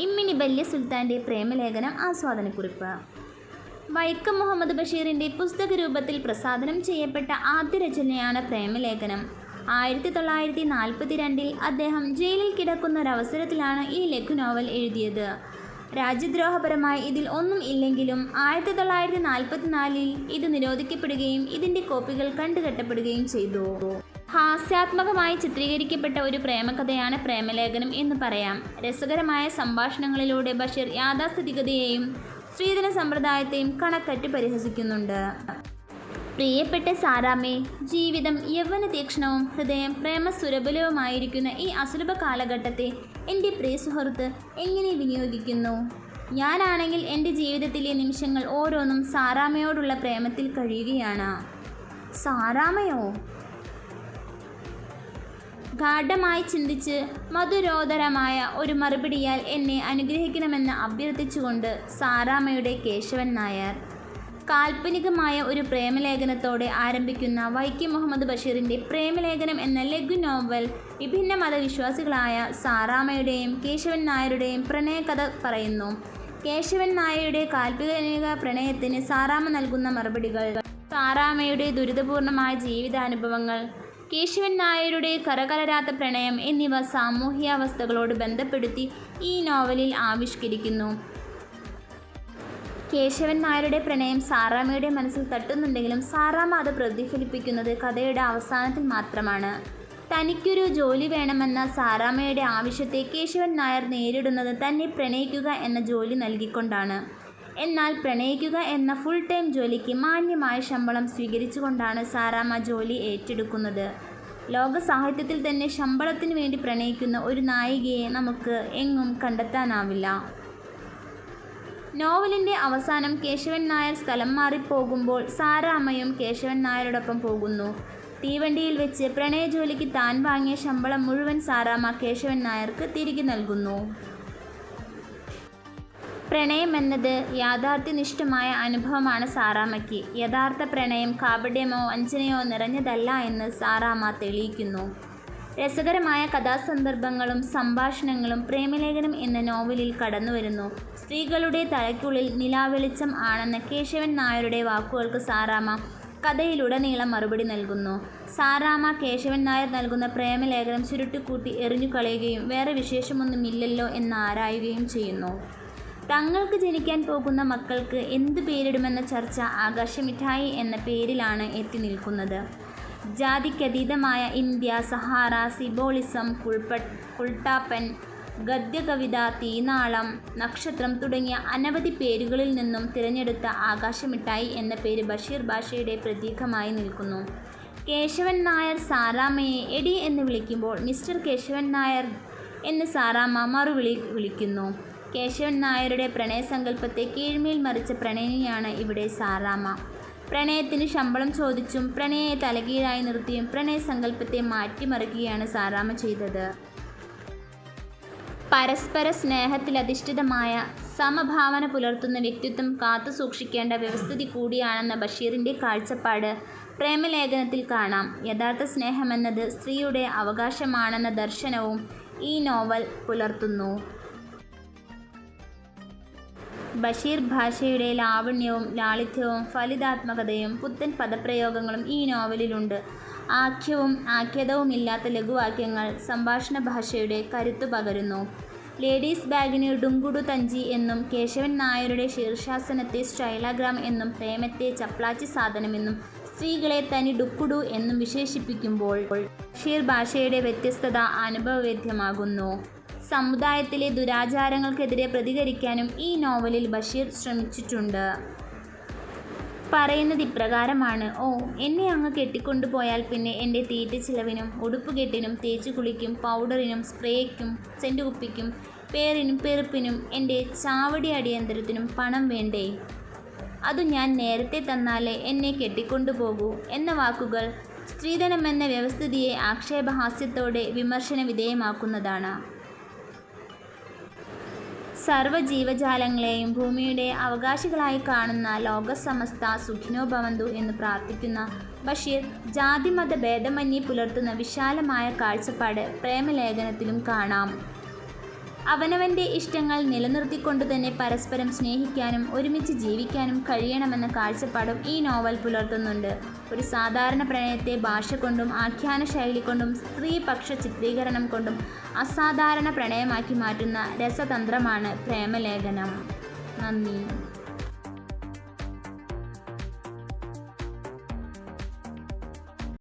ഇമ്മിണി ബല്യ സുൽത്താന്റെ പ്രേമലേഖനം ആസ്വാദനക്കുറിപ്പ്. വൈക്കം മുഹമ്മദ് ബഷീറിന്റെ പുസ്തക രൂപത്തിൽ പ്രസാദനം ചെയ്യപ്പെട്ട ആദ്യ രചനയാണ് പ്രേമലേഖനം. ആയിരത്തി തൊള്ളായിരത്തി നാൽപ്പത്തി രണ്ടിൽ അദ്ദേഹം ജയിലിൽ കിടക്കുന്ന ഒരവസരത്തിലാണ് ഈ ലഘു നോവൽ എഴുതിയത്. രാജ്യദ്രോഹപരമായി ഇതിൽ ഒന്നും ഇല്ലെങ്കിലും ആയിരത്തി തൊള്ളായിരത്തി നാൽപ്പത്തിനാലിൽ ഇത് നിരോധിക്കപ്പെടുകയും ഇതിന്റെ കോപ്പികൾ കണ്ടുകെട്ടപ്പെടുകയും ചെയ്തു. ഹാസ്യാത്മകമായി ചിത്രീകരിക്കപ്പെട്ട ഒരു പ്രേമകഥയാണ് പ്രേമലേഖനം എന്ന് പറയാം. രസകരമായ സംഭാഷണങ്ങളിലൂടെ ബഷീർ യാഥാസ്ഥിതികതയെയും സ്ത്രീധന സമ്പ്രദായത്തെയും കണക്കറ്റ് പരിഹസിക്കുന്നുണ്ട്. പ്രിയപ്പെട്ട സാറാമ്മേ ജീവിതം യൗവന തീക്ഷണവും ഹൃദയം പ്രേമസുരബലവുമായിരിക്കുന്ന ഈ അസുലഭ കാലഘട്ടത്തെ എന്റെ പ്രിയ സുഹൃത്ത് എങ്ങനെ വിനിയോഗിക്കുന്നു? ഞാനാണെങ്കിൽ എന്റെ ജീവിതത്തിലെ നിമിഷങ്ങൾ ഓരോന്നും സാറാമ്മയോടുള്ള പ്രേമത്തിൽ കഴിയുകയാണ്. സാറാമ്മയോ ഗാഢമായി ചിന്തിച്ച് മധുരോധരമായ ഒരു മറുപടിയാൽ എന്നെ അനുഗ്രഹിക്കണമെന്ന് അഭ്യർത്ഥിച്ചുകൊണ്ട് സാറാമ്മയുടെ കേശവൻ നായർ. കാൽപ്പനികമായ ഒരു പ്രേമലേഖനത്തോടെ ആരംഭിക്കുന്ന വൈക്കം മുഹമ്മദ് ബഷീറിന്റെ പ്രേമലേഖനം എന്ന ലഘു നോവൽ വിഭിന്ന മതവിശ്വാസികളായ സാറാമ്മയുടെയും കേശവൻ നായരുടെയും പ്രണയകഥ പറയുന്നു. കേശവൻ നായരുടെ കാൽപ്പനിക പ്രണയത്തിന് സാറാമ്മ നൽകുന്ന മറുപടികൾ. സാറാമ്മയുടെ ദുരിതപൂർണമായ ജീവിതാനുഭവങ്ങൾ. കേശവൻ നായരുടെ കരകലരാത്ത പ്രണയം എന്നിവ സാമൂഹ്യാവസ്ഥകളോട് ബന്ധപ്പെടുത്തി ഈ നോവലിൽ ആവിഷ്കരിക്കുന്നു. കേശവൻ നായരുടെ പ്രണയം സാറാമ്മയുടെ മനസ്സിൽ തട്ടുന്നുണ്ടെങ്കിലും സാറാമ്മ അത് പ്രതിഫലിപ്പിക്കുന്നത് കഥയുടെ അവസാനത്തിൽ മാത്രമാണ്. തനിക്കൊരു ജോലി വേണമെന്ന സാറാമ്മയുടെ ആവശ്യത്തെ കേശവൻ നായർ നേരിടുന്നത് തന്നെ പ്രണയിക്കുക എന്ന ജോലി നൽകിക്കൊണ്ടാണ്. എന്നാൽ പ്രണയിക്കുക എന്ന ഫുൾ ടൈം ജോലിക്ക് മാന്യമായ ശമ്പളം സ്വീകരിച്ചുകൊണ്ടാണ് സാറാമ്മ ജോലി ഏറ്റെടുക്കുന്നത്. ലോക സാഹിത്യത്തിൽ തന്നെ ശമ്പളത്തിന് വേണ്ടി പ്രണയിക്കുന്ന ഒരു നായികയെ നമുക്ക് എങ്ങും കണ്ടെത്താനാവില്ല. നോവലിന്റെ അവസാനം കേശവൻ നായർ സ്ഥലം മാറിപ്പോകുമ്പോൾ സാറാമ്മയും കേശവൻ നായരോടൊപ്പം പോകുന്നു. തീവണ്ടിയിൽ വെച്ച് പ്രണയ ജോലിക്ക് താൻ വാങ്ങിയ ശമ്പളം മുഴുവൻ സാറാമ്മ കേശവൻ നായർക്ക് തിരികെ നൽകുന്നു. പ്രണയം എന്നത് യാഥാർത്ഥ്യനിഷ്ഠമായ അനുഭവമാണ് സാറാമ്മയ്ക്ക്. യഥാർത്ഥ പ്രണയം കാപട്യമോ വഞ്ചനയോ നിറഞ്ഞതല്ല എന്ന് സാറാമ്മ തെളിയിക്കുന്നു. രസകരമായ കഥാസന്ദർഭങ്ങളും സംഭാഷണങ്ങളും പ്രേമലേഖനം എന്ന നോവലിൽ കടന്നുവരുന്നു. സ്ത്രീകളുടെ തലയ്ക്കുള്ളിൽ നിലാവെളിച്ചം ആണെന്ന കേശവൻ നായരുടെ വാക്കുകൾക്ക് സാറാമ്മ കഥയിലുടനീളം മറുപടി നൽകുന്നു. സാറാമ്മ കേശവൻ നായർ നൽകുന്ന പ്രേമലേഖനം ചുരുട്ടിക്കൂട്ടി എറിഞ്ഞു കളയുകയും വേറെ വിശേഷമൊന്നുമില്ലല്ലോ എന്ന് ആരായുകയും ചെയ്യുന്നു. തങ്ങൾക്ക് ജനിക്കാൻ പോകുന്ന മക്കൾക്ക് എന്ത് പേരിടുമെന്ന ചർച്ച ആകാശമിഠായി എന്ന പേരിലാണ് എത്തി നിൽക്കുന്നത്. ജാതിക്കതീതമായ ഇന്ത്യ സഹാറ സിബോളിസം കുൾപ്പ കുൾട്ടാപ്പൻ ഗദ്യകവിത തീനാളം നക്ഷത്രം തുടങ്ങിയ അനവധി പേരുകളിൽ നിന്നും തിരഞ്ഞെടുത്ത ആകാശമിഠായി എന്ന പേര് ബഷീർ ഭാഷയുടെ പ്രതീകമായി നിൽക്കുന്നു. കേശവൻ നായർ സാറാമ്മയെ എടി എന്ന് വിളിക്കുമ്പോൾ മിസ്റ്റർ കേശവൻ നായർ എന്ന് സാറാമ്മ മറുവിളി വിളിക്കുന്നു. കേശവൻ നായരുടെ പ്രണയസങ്കല്പത്തെ കീഴ്മേൽ മറിച്ച പ്രണയിനിയാണ് ഇവിടെ സാറാമ്മ. പ്രണയത്തിന് ശമ്പളം ചോദിച്ചും പ്രണയെ തലകീഴായി നിർത്തിയും പ്രണയസങ്കല്പത്തെ മാറ്റിമറിക്കുകയാണ് സാറാമ്മ ചെയ്തത്. പരസ്പര സ്നേഹത്തിലധിഷ്ഠിതമായ സമഭാവന പുലർത്തുന്ന വ്യക്തിത്വം കാത്തു സൂക്ഷിക്കേണ്ട വ്യവസ്ഥിതി കൂടിയാണെന്ന ബഷീറിന്റെ കാഴ്ചപ്പാട് പ്രേമലേഖനത്തിൽ കാണാം. യഥാർത്ഥ സ്നേഹമെന്നത് സ്ത്രീയുടെ അവകാശമാണെന്ന ദർശനവും ഈ നോവൽ പുലർത്തുന്നു. ബഷീർ ഭാഷയുടെ ലാവണ്യവും ലാളിത്യവും ഫലിതാത്മകതയും പുത്തൻ പദപ്രയോഗങ്ങളും ഈ നോവലിലുണ്ട്. ആഖ്യവും ആഖ്യതവുമില്ലാത്ത ലഘുവാക്യങ്ങൾ സംഭാഷണ ഭാഷയുടെ കരുത്തു പകരുന്നു. ലേഡീസ് ബാഗിന് ഡുങ്കുടു തഞ്ചി എന്നും കേശവൻ നായരുടെ ശീർഷാസനത്തെ സ്റ്റൈലാഗ്രാം എന്നും പ്രേമത്തെ ചപ്ലാച്ചി സാധനമെന്നും സ്ത്രീകളെ തനി ഡുക്കുടു എന്നും വിശേഷിപ്പിക്കുമ്പോൾ ഷീർ ഭാഷയുടെ വ്യത്യസ്തത അനുഭവവേദ്യമാകുന്നു. സമുദായത്തിലെ ദുരാചാരങ്ങൾക്കെതിരെ പ്രതികരിക്കാനും ഈ നോവലിൽ ബഷീർ ശ്രമിച്ചിട്ടുണ്ട്. പറയുന്നത് ഇപ്രകാരമാണ്. ഓ എന്നെ അങ്ങ് കെട്ടിക്കൊണ്ടുപോയാൽ പിന്നെ എന്റെ തീറ്റ ചിലവിനും ഉടുപ്പുകെട്ടിനും തേച്ചു കുളിക്കും പൗഡറിനും സ്പ്രേക്കും സെന്റ് കുപ്പിക്കും പേരിനും പെറുപ്പിനും എന്റെ ചാവടി അടിയന്തരത്തിനും പണം വേണ്ടേ? അത് ഞാൻ നേരത്തെ തന്നാലേ എന്നെ കെട്ടിക്കൊണ്ടുപോകൂ എന്ന വാക്കുകൾ സ്ത്രീധനമെന്ന വ്യവസ്ഥിതിയെ ആക്ഷേപഹാസ്യത്തോടെ വിമർശന വിധേയമാക്കുന്നതാണ് സർവജീവജാലങ്ങളെയും ഭൂമിയുടെ അവകാശികളായി കാണുന്ന ലോകസമസ്ത സുഖിനോ ഭവന്തു എന്ന് പ്രാർത്ഥിക്കുന്ന ബഷീർ ജാതിമത ഭേദമന്യേ പുലർത്തുന്ന വിശാലമായ കാഴ്ചപ്പാട് പ്രേമലേഖനത്തിലും കാണാം. അവനവന്റെ ഇഷ്ടങ്ങൾ നിലനിർത്തിക്കൊണ്ട് തന്നെ പരസ്പരം സ്നേഹിക്കാനും ഒരുമിച്ച് ജീവിക്കാനും കഴിയണമെന്ന കാഴ്ചപ്പാടും ഈ നോവൽ പുലർത്തുന്നുണ്ട്. ഒരു സാധാരണ പ്രണയത്തെ ഭാഷ കൊണ്ടും ആഖ്യാന ശൈലി കൊണ്ടും സ്ത്രീപക്ഷ ചിത്രീകരണം കൊണ്ടും അസാധാരണ പ്രണയമാക്കി മാറ്റുന്ന രസതന്ത്രമാണ് പ്രേമലേഖനം. നന്ദി.